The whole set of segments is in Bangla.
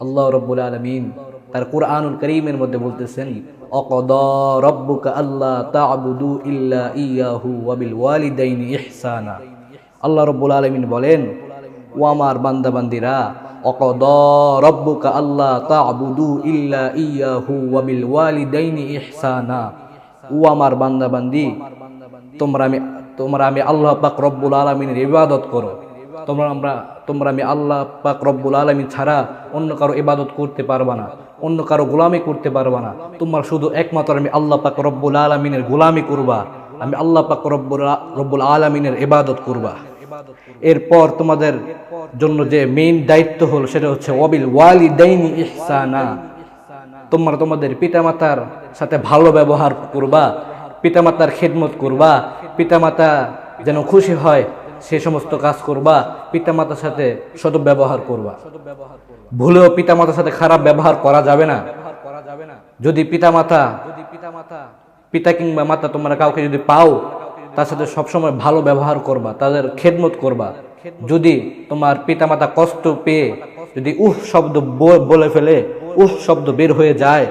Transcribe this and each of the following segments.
আল্লাহ রব্বুল আলমিন তার কুরআনুল করিমের মধ্যে বলতেছেন অকদ রব্বুকা আল্লাহ তাবুদু ইল্লা ইয়াহু ওয়াবিল ওয়ালিদাইনি ইহসানা আল্লাহ রব্বুল আলমিন বলেন ও আমার বান্দাবান্দিরা অকদ রব্বুকা আল্লাহ তাবুদু ইল্লা ইয়াহু ওয়াবিল ওয়ালিদাইনি ইহসানা ও আমার বান্দাবান্দি তোমরা আমি তোমরা আমি আল্লাহ পাক রব্বুল আলমিনের ইবাদত করো তোমরা আমরা, তোমরা আমি আল্লাহ পাক রব্বুল আলমিন ছাড়া অন্য কারও ইবাদত করতে পারবা না, অন্য কারও গোলামি করতে পারবা না। তোমার শুধু একমাত্র আমি আল্লাহ পাক রব্বুল আলমিনের গোলামি করবা, আমি আল্লাহ পাক রব্বুল রব্বুল আলমিনের ইবাদত করবা। এরপর তোমাদের জন্য যে মেইন দায়িত্ব হলো সেটা হচ্ছে অবিল ওয়ালি দাইনি ইহসানা। তোমরা তোমাদের পিতামাতার সাথে ভালো ব্যবহার করবা, পিতামাতার খেদমত করবা, পিতামাতা যেন খুশি হয় সে সমস্ত কাজ করবা, পিতামাতার সাথে সদ্ব্যবহার করবা। ভুলেও পিতামাতার সাথে খারাপ ব্যবহার করা যাবে না। যদি পিতামাতা, পিতা কিংবা মাতা তোমরা কাউকে যদি পাও, তার সাথে সবসময় ভালো ব্যবহার করবা, তাদের খেদমত করবা। যদি তোমার পিতামাতা কষ্ট পেয়ে যদি উহ শব্দ বলে ফেলে, উহ শব্দ বের হয়ে যায়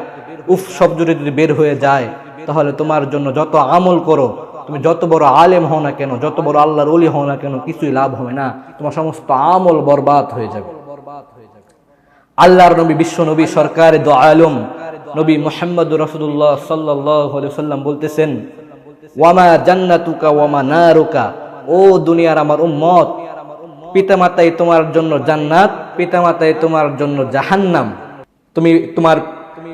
উফ শব্দ যদি বের হয়ে যায়, তাহলে তোমার জন্য যত আমল করো তুমি যত বড় আলেম হও না কেন, যত বড় আল্লাহর অলি হও না কেন, কিছুই লাভ হবে না। তোমার সমস্ত আমল বরবাদ হয়ে যাবে। আল্লাহর নবী, বিশ্ব নবী, সরকার দো আলম, নবী মোহাম্মদ রসুল্লাহ সাল্লাহ সাল্লাম বলতেছেন, ওয়ামা জান্নাতুকা, ওয়ামা নারুকা। ও দুনিয়ার আমার উম্মত, পিতামাতাই তোমার জন্য জান্নাত, পিতামাতাই তোমার জন্য জাহান্নাম। তুমি তোমার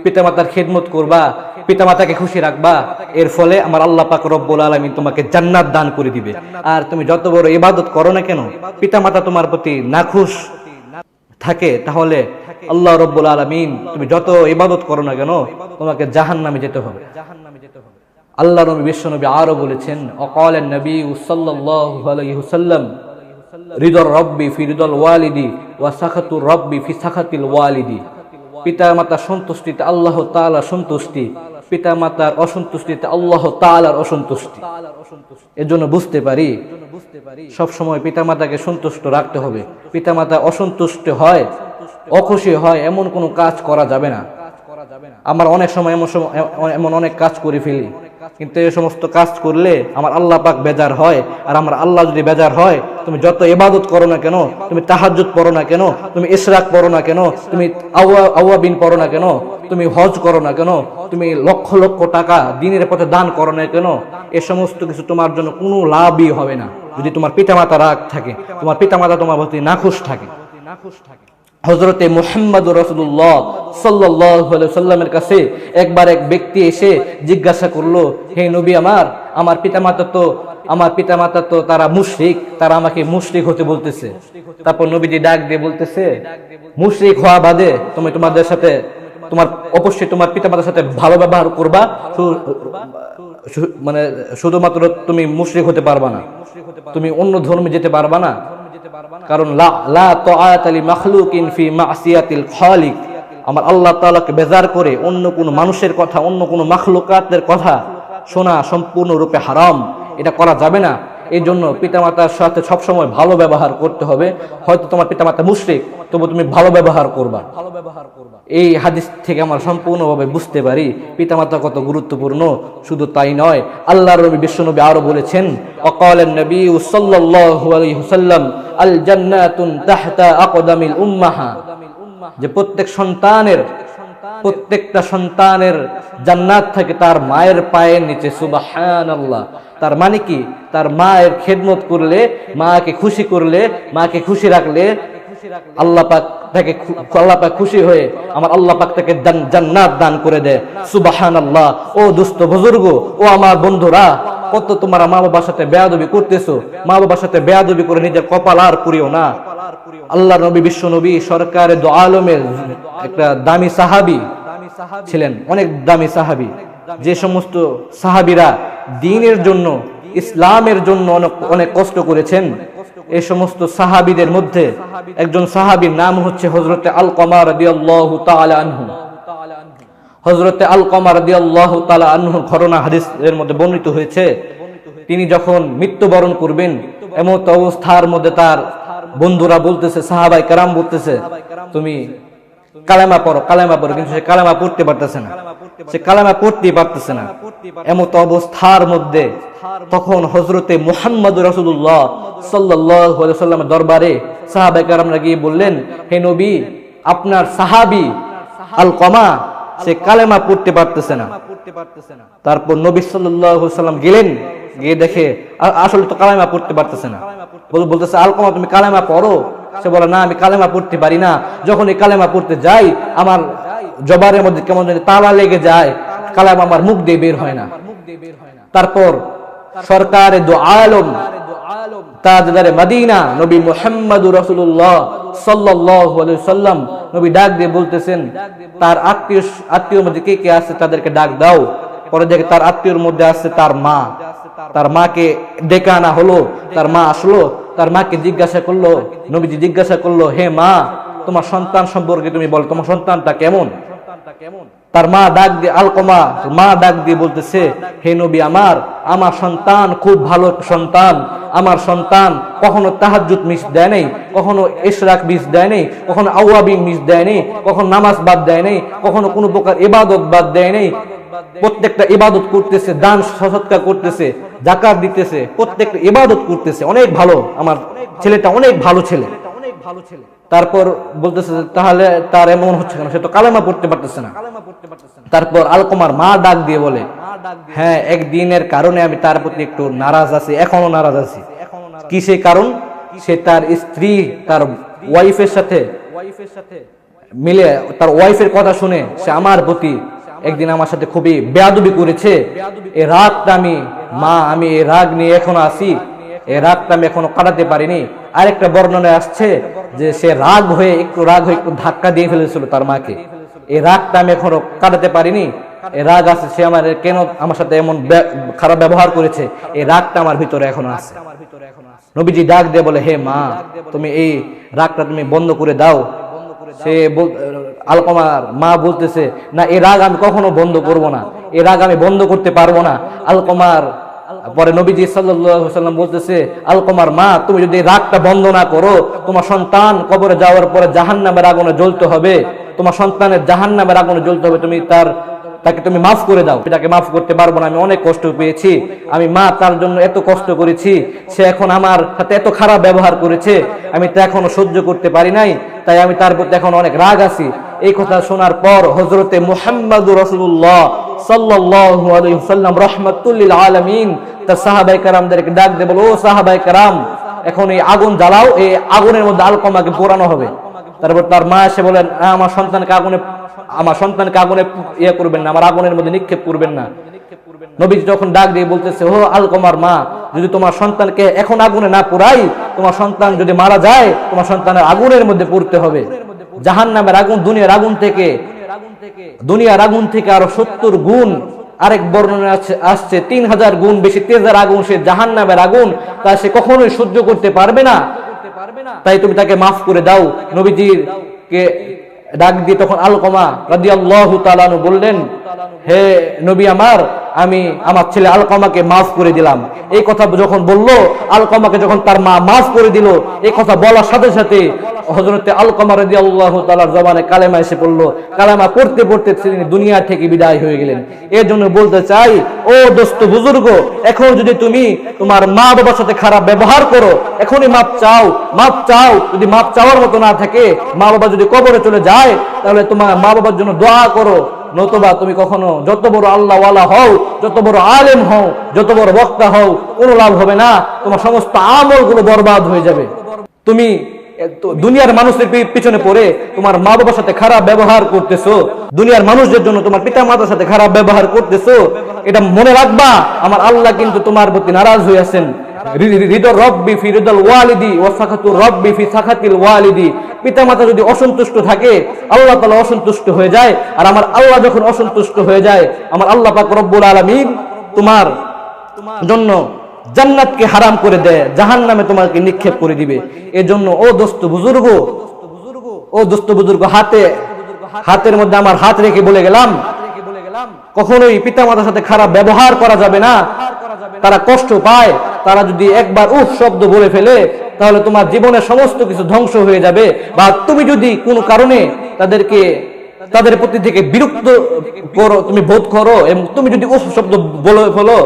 পিতামাতার খেদমত করবা পিতামাতাকে খুশি রাখবা। এর ফলে আমার আল্লাহ পাক রব্বুল আলামিন তোমাকে জান্নাত দান করে দিবে। আর তুমি যত বড় ইবাদত করো না কেন, পিতামাতা তোমার প্রতি নাখুশ থাকে, তাহলে আল্লাহ রব্বুল আলমিন তুমি যত ইবাদত করো না কেন, তোমাকে জাহান নামে যেতে হবে। আল্লাহ নবী, বিশ্ব নবী আরও বলেছেন, অকাল নবী সাল্লাম হৃদর রব্বি ফি হৃদল ওয়ালিদি ওয়া সাখাতুর রব্বি ফি সাখাতিল ওয়ালিদি। পিতা মাতা সন্তুষ্টিতে, আল্লাহ তাআলা সন্তুষ্টি। পিতা মাতার অসন্তুষ্টিতে আল্লাহ তাআলার অসন্তুষ্টি। এর জন্য বুঝতে পারি সব সময় পিতা মাতাকে সন্তুষ্ট রাখতে হবে। পিতামাতা অসন্তুষ্ট হয়, অখুশি হয়, এমন কোনো কাজ করা যাবে না। আমার অনেক সময় এমন সময় এমন অনেক কাজ করে ফেলি। কিন্তু এই সমস্ত কাজ করলে আমার আল্লাহ পাক বেজার হয়। আর আমার আল্লাহ যদি বেজার হয়, তুমি যত ইবাদত করো না কেন, তুমি তাহাজ্জুদ পড়ো না কেন, তুমি ইশরাক পড়ো না কেন, তুমি আউয়া আউয়াবিন পড়ো না কেন, তুমি হজ করো না কেন তুমি লক্ষ লক্ষ টাকা দিনের পথে দান করো না কেন? এ সমস্ত কিছু তোমার জন্য কোনো লাভই হবে না। যদি তোমার পিতামাতা রাগ থাকে, তোমার পিতামাতা তোমার প্রতি নাখুশ থাকে। হজরতে মোহাম্মদ রসুল্লাহ সাল্লাহ সাল্লামের কাছে একবার এক ব্যক্তি এসে জিজ্ঞাসা করল, হে নবী আমার আমার পিতামাতা তো, আমার পিতামাতা তো তারা মুশরিক, তারা আমাকে মুশরিক হতে বলতেছে। তারপর নবীজি ডাক দিয়ে বলতেছে, মুশরিক হওয়া বাদে তুমি তোমাদের সাথে তোমার অবশ্যই তোমার পিতামাতার সাথে ভালো ব্যবহার করবা। মানে শুধুমাত্র তুমি মুশরিক হতে পারবা না। তুমি অন্য ধর্মে যেতে পারবা না। কারণ লা লা আমার আল্লাহ তাআলাকে বেজার করে অন্য কোন মানুষের কথা, অন্য কোন মাখলুকাতের কথা শোনা সম্পূর্ণরূপে হারাম। এটা করা যাবে না। এই জন্য পিতামাতার সাথে সবসময় ভালো ব্যবহার করতে হবে। হয়তো তোমার পিতামাতা মুশরিক, তবু তুমি ভালো ব্যবহার করবা। ভালো ব্যবহার করবা এই হাদিস থেকে আমরা সম্পূর্ণভাবে বুঝতে পারি, পিতামাতা কত গুরুত্বপূর্ণ। শুধু তাই নয় আল্লাহ রবি বিশ্বনবী আরও বলেছেন অকালেন নবী সাল্লাল্লাহু আল জান্নাতুন যে প্রত্যেক সন্তানের প্রত্যেকটা সন্তানের জান্নাত থাকে তার মায়ের পায়ের নিচে, সুবহানাল্লাহ। তার মানে কি? তার মায়ের খেদমত করলে, মাকে খুশি করলে, মাকে খুশি রাখলে আল্লাহ পাক তাকে খু- আল্লাহ পাক খুশি হয়ে আমার আল্লাহ পাক তাকে জান্নাত দান করে দেয়। সুবাহান আল্লাহ ও দুস্থ বুজুর্গ, ও আমার বন্ধুরা, কত তোমার মা বাবার সাথে বেয়াদবি করতেছো? মা বাবার সাথে বেয়াদবি করে নিজের কপাল আর করিও না। আল্লাহ নবী বিশ্ব নবী আলমের একটা দামি সাহাবি ছিলেন, অনেক দামি সাহাবি। যে সমস্ত সাহাবিরা দিনের জন্য, ইসলামের জন্য অনেক কষ্ট করেছেন। এই সমস্ত সাহাবিদের মধ্যে একজন সাহাবীর নাম হচ্ছে হজরতে আল কমার আনহু। হজরতে আল কমার রাদিয়াল্লাহু তাআলা আনহু ঘটনা মধ্যে বর্ণিত হয়েছে। তিনি যখন মৃত্যুবরণ করবেন, এমত অবস্থার মধ্যে তার বন্ধুরা বলতেছে, সাহাবাই কারাম বলতেছে, তুমি কালেমা পড়ো কালেমা পড়ো, কিন্তু সে কালেমা পড়তে পারতেছে না। সে কালেমা পড়তে পারতেছে না। এমত অবস্থার মধ্যে তখন হজরতে মুহাম্মদ রসুল্লাহ সাল্লাহ দরবারে সাহাবাই কারামরা গিয়ে বললেন, হে নবী, আপনার সাহাবি আল কমা সে কালেমা পড়তে পারতেছে না। তারপর নবী সাল্লাম গেলেন, গিয়ে দেখে আসলে তো কালেমা পড়তে পারতেছে না। বলতেছে আলকমা তুমি কালেমা পড়ো? সে বলে, না, আমি কালেমা পড়তে পারি না। যখন এই কালেমা পড়তে যাই, আমার জবারের মধ্যে কেমন জানি তালা লেগে যায়। কালেমা আমার মুখ দিয়ে বের হয় না। তারপর সরকারে দো আলম তার আত্মীয় মধ্যে কে কে তাদেরকে ডাক দাও। পরে দেখে তার আত্মীয়র মধ্যে তার মা। তার মাকে হলো, তার মা আসলো তার মাকে জিজ্ঞাসা করল, নবীজি জিজ্ঞাসা করল, হে মা, তোমার সন্তান সম্পর্কে তুমি বলো, তোমার সন্তানটা কেমন? তার মা ডাক দিয়ে আলকমা মা ডাক দিয়ে বলতেছে, হে নবী আমার আমার সন্তান খুব ভালো সন্তান। আমার সন্তান কখনো তাহাজ্জুদ মিস দেয় নেই, কখনো ইশরাক মিস দেয় নেই, কখনো আওয়াবিন মিস দেয় নেই, কখনো নামাজ বাদ দেয় নেই, কখনো কোনো প্রকার ইবাদত বাদ দেয় নেই প্রত্যেকটা ইবাদত করতেছে, দান সৎকার করতেছে জাকাত দিতেছে, প্রত্যেকটা ইবাদত করতেছে। অনেক ভালো, আমার ছেলেটা অনেক ভালো ছেলে। তারপর বলতেছে তাহলে তার এমন হচ্ছে কেন? সে তো কালেমা পড়তে পারতেছে না। তারপর আলকমার মা ডাক দিয়ে বলে হ্যাঁ একদিনের কারণে আমি তার প্রতি একটু নারাজ আছি, এখনও নারাজ আছি। কি সেই কারণ? সে তার স্ত্রী, তার ওয়াইফের সাথে মিলে, তার ওয়াইফের কথা শুনে সে আমার প্রতি একদিন আমার সাথে খুবই বেয়াদুবি করেছে। এই রাগটা আমি, মা, আমি এই রাগ নিয়ে এখনও আছি। এই রাগটা আমি এখনও কাটাতে পারিনি। আরেকটা বর্ণনায় আসছে যে সে রাগ হয়ে একটু রাগ হয়ে একটু ধাক্কা দিয়ে ফেলেছিল তার মাকে। এই রাগটা আমি এখনও কাটাতে পারিনি। এই রাগ আছে, সে আমার কেন আমার সাথে এমন খারাপ ব্যবহার করেছে? এই রাগটা আমার ভিতরে এখনও আছে। নবীজি ডাক দিয়ে বলে, হে মা, তুমি এই রাগটা তুমি বন্ধ করে দাও। সে আলকমার মা বলতেছে, না, এই রাগ আমি কখনো বন্ধ করব না। এই রাগ আমি বন্ধ করতে পারব না। আলকমার, পরে নবীজি সাল্লাম বলতেছে, আলকমার মা, তুমি যদি রাগটা বন্ধ না করো, তোমার সন্তান কবরে যাওয়ার পরে জাহান নামের আগুনে জ্বলতে হবে। তোমার সন্তানের জাহান নামের আগুনে জ্বলতে হবে। তুমি তার, তাকে তুমি মাফ করে দাও। তাকে মাফ করতে পারব না। আমি অনেক কষ্ট পেয়েছি। আমি মা, তার জন্য এত কষ্ট করেছি। সে এখন আমার সাথে এত খারাপ ব্যবহার করেছে। আমি তা এখনও সহ্য করতে পারি নাই। তাই আমি তার প্রতি এখন অনেক রাগ আছি। এই কথা শোনার পর হজরতে মুহাম্মদুর রসুল্লাহ সাল্লাল্লাহু আলাইহি সাল্লাম রহমাতুল্লিল আলামিন তার সাহাবাই কারামদেরকে ডাক দিয়ে বলো, ও সাহাবাই কারাম, এখন এই আগুন জ্বালাও, এই আগুনের মধ্যে আলকমাকে পোড়ানো হবে। তারপর তার মা এসে বলেন আমার সন্তানকে আগুনে, আমার সন্তানকে আগুনে ইয়ে করবেন না, আমার আগুনের মধ্যে নিক্ষেপ করবেন না। নবী যখন ডাক দিয়ে বলতেছে, ও আলকমার মা, যদি তোমার সন্তানকে এখন আগুনে না পুরাই তোমার সন্তান যদি মারা যায়, তোমার সন্তানের আগুনের মধ্যে পড়তে হবে। জাহান নামের আগুন, দুনিয়ার আগুন থেকে, দুনিয়ার আগুন থেকে আরও সত্তর গুণ আরেক বর্ণনা আসছে, তিন হাজার গুণ বেশি তেজার আগুন সে জাহান নামের আগুন, তা সে কখনোই সহ্য করতে পারবে না। তাই তুমি তাকে মাফ করে দাও। নবীজির কে ডাক দিয়ে তখন আলকমা রাদি আল্লাহ বললেন, হে নবী আমার আমি আমার ছেলে আলকমাকে মাফ করে দিলাম। এই কথা যখন বলল, আলকমাকে যখন তার মা মাফ করে দিল, এই কথা বলার সাথে সাথে হজরতে আলকমা রাদি আল্লাহ তালার জবানে কালেমা এসে পড়ল। কালেমা পড়তে পড়তে তিনি দুনিয়া থেকে বিদায় হয়ে গেলেন। এর জন্য বলতে চাই, ও দোস্ত বুজুর্গ, এখন যদি তুমি তোমার মা বাবার সাথে খারাপ ব্যবহার করো, এখনই মাপ চাও মাপ চাও। যদি মাপ চাওয়ার মতো না থাকে, মা বাবা যদি কবরে চলে যায়, তাহলে তোমার মা বাবার জন্য দোয়া করো। নতুবা তুমি কখনো যত বড় আল্লাহওয়ালা হও, যত বড় আলেম হও, যত বড় বক্তা হও, কোনো লাভ হবে না। তোমার সমস্ত আমলগুলো বরবাদ হয়ে যাবে। তুমি দুনিয়ার মানুষের পিছনে পড়ে তোমার মা বাবার সাথে খারাপ ব্যবহার করতেছো। দুনিয়ার মানুষদের জন্য তোমার পিতা মাতার সাথে খারাপ ব্যবহার করতেছো। এটা মনে রাখবা, আমার আল্লাহ কিন্তু তোমার প্রতি নারাজ হয়ে আছেন। রব্বি ফি হৃদল ওয়ালিদি ও সাখাতুর রব্বি ফি সাখাতিল ওয়ালিদি। যদি অসন্তুষ্ট থাকে, আল্লাহ তাআলা অসন্তুষ্ট হয়ে যায়। আর আমার আল্লাহ যখন অসন্তুষ্ট হয়ে যায়, আমার আল্লাহ পাক রব্বুল আলামিন তোমার জন্য জান্নাতকে হারাম করে দেয় জাহান নামে তোমাকে নিক্ষেপ করে দিবে। এর জন্য ও দোস্ত বুজুর্গ, ও দোস্ত বুজুর্গ, হাতে, হাতের মধ্যে আমার হাত রেখে বলে গেলাম কখনোই পিতামাতার সাথে খারাপ ব্যবহার করা যাবে না। তারা কষ্ট পায়। তারা যদি একবার উফ শব্দ বলে ফেলে, তাহলে তোমার জীবনের সমস্ত কিছু ধ্বংস হয়ে যাবে। বা তুমি যদি কোনো কারণে তাদেরকে, তাদের প্রতি থেকে বিরক্ত করো, তুমি বোধ করো, এবং তুমি যদি উফ শব্দ বলে ফেলো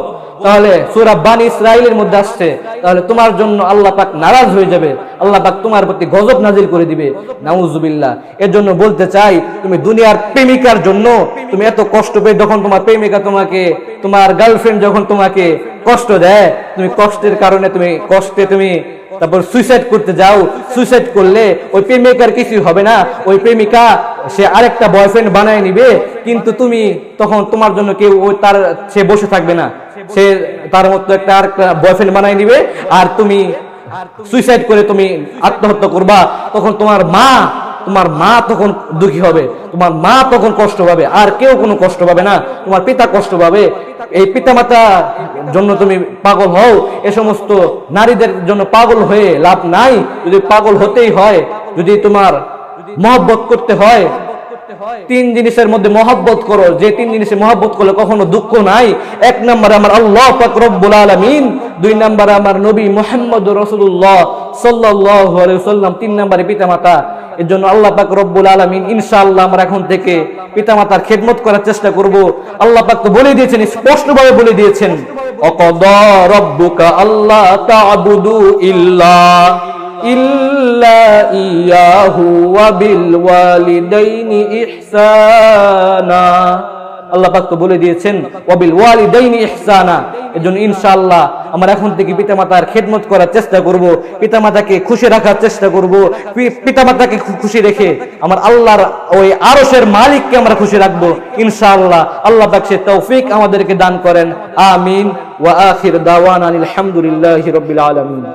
তাহলে সুরা বানি ইসরায়েলের মধ্যে আসছে। তাহলে তোমার জন্য আল্লাহ পাক নারাজ হয়ে যাবে। আল্লাহ পাক তোমার প্রতি গজব নাজিল করে দিবে। নাউজুবিল্লাহ। এর জন্য বলতে চাই, তুমি দুনিয়ার প্রেমিকার জন্য তুমি এত কষ্ট পেয়ে যখন তোমার প্রেমিকা তোমাকে, তোমার গার্লফ্রেন্ড যখন তোমাকে কষ্ট দেয়, তুমি কষ্টের কারণে তুমি কষ্টে তুমি তারপর সুইসাইড করতে যাও। সুইসাইড করলে ওই প্রেমিকার কিছুই হবে না। ওই প্রেমিকা, সে আরেকটা বয়ফ্রেন্ড বানায় নিবে। কিন্তু তুমি তখন তোমার জন্য কেউ ওই তার, সে বসে থাকবে না। সে তার মতো একটা আরেকটা বয়ফ্রেন্ড বানায় নিবে আর তুমি সুইসাইড করে তুমি আত্মহত্যা করবা, তখন তোমার মা তোমার মা তখন দুঃখী হবে, তোমার মা তখন কষ্ট পাবে, আর কেউ কোনো কষ্ট পাবে না, তোমার পিতা কষ্ট পাবে। এই পিতামাতা জন্য তুমি পাগল হও, এ সমস্ত নারীদের জন্য পাগল হয়ে লাভ নাই, যদি পাগল হতেই হয়, যদি তোমার মহব্বত করতে হয় তিন জিনিসের মধ্যে মহব্বত করো। যে তিন জিনিসে মহব্বত করলে কখনো দুঃখ নাই। এক নম্বরে আমার আল্লাহ পাক রব্বুল আলামিন, দুই নম্বরে আমার নবী মুহাম্মদ সাল্লাল্লাহু সাল্লাম তিন নম্বরে পিতামাতা। এর জন্য আল্লাহ পাক রব্বুল আলামিন ইনশাআল্লাহ আমরা এখন থেকে পিতামাতার খেদমত করার চেষ্টা করব। আল্লাহ পাক তো বলে দিয়েছেন, স্পষ্টভাবে বলে দিয়েছেন, অকদা রব্বুকা আল্লাহ তা'বুদু ইল্লা। ওয়া বিল ওয়ালিদাইনি ইহসানা। আল্লাহ পাক তো বলে দিয়েছেন ওয়াবিল ওয়ালিদাইনি ইহসানা। এজন্য ইনশাআল্লাহ আমরা এখন থেকে পিতামাতার খেদমত করার চেষ্টা করব, পিতামাতাকে খুশি রাখার চেষ্টা করব পিতামাতাকে খুশি রেখে আমার আল্লাহর ওই আরশের মালিককে আমরা খুশি রাখব, ইনশাআল্লাহ। আল্লাহ পাক সে তৌফিক আমাদেরকে দান করেন, আমিন, ওয়া আখির দাওয়ানা আলহামদুলিল্লাহি রাব্বিল আলামিন।